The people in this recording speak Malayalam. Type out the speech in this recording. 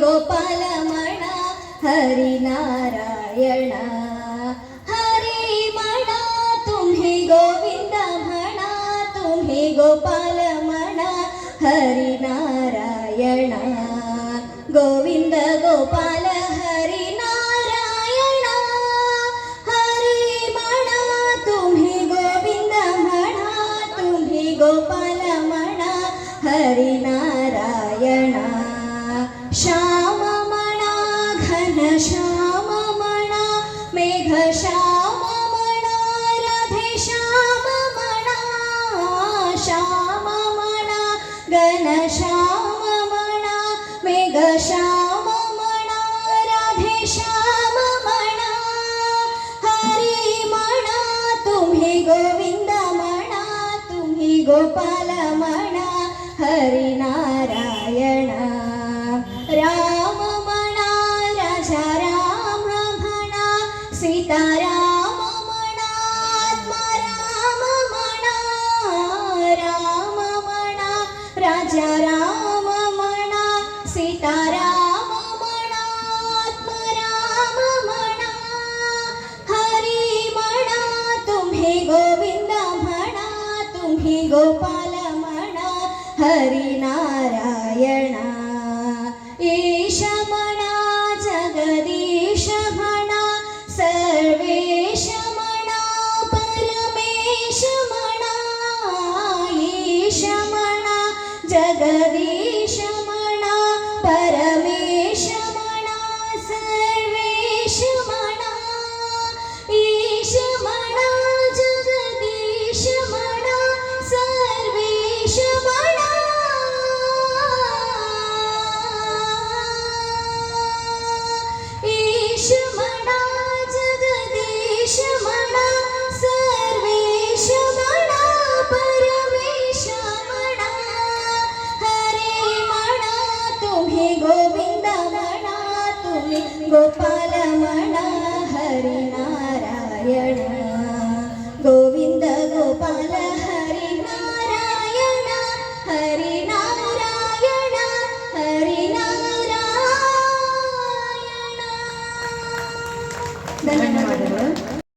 ಗೋಪಾಲಮಣ ಹರಿನಾರಾಯಣ ಹರಿ ಮಣ ತುಮಿ ಗೋವಿಂದ ಮಣ ತುಮಿ ಗೋಪಾಲಮಣ ಹರಿನಾರಾಯಣ ಗೋವಿಂದ ಗೋಪಾಲ ಹರಿನಾರಾಯಣ ಹರಿ ಮಣ ತುಮಿ ಗೋವಿಂದ ಮಣ ತುಮಿ ಗೋಪಾಲ ಮಣ ಹರಿನಾರಾಯಣ ശ്യാമമണ ഘന ശ്യാമമണ മേഘ ശ്യാമമണ രഥ ശ്യാമമണ ശ്യാമമണ ഘന ശ്യാമമണ മേഘ ശ്യാമമണ രഥ ശ്യാമമണ ഹരി മണ തുമ്ഹി ഗോവിന്ദ മണ തുമ്ഹി ഗോപാല മണ ഹരിനാരായണ राजा राम म्हणा सीताराम म्हणा आत्माराम म्हणा हरी म्हणा तुम्ही गोविंद म्हणा तुम्ही गोपाल म्हणा ईश म्हणा ഗോപാലമണ ഹരിനാരായണ ഗോവിന്ദ ഗോപാല ഹരിനാരായണ ഹരിനാരായണ ഹരിനാരായണ. ധന്യവാദങ്ങൾ.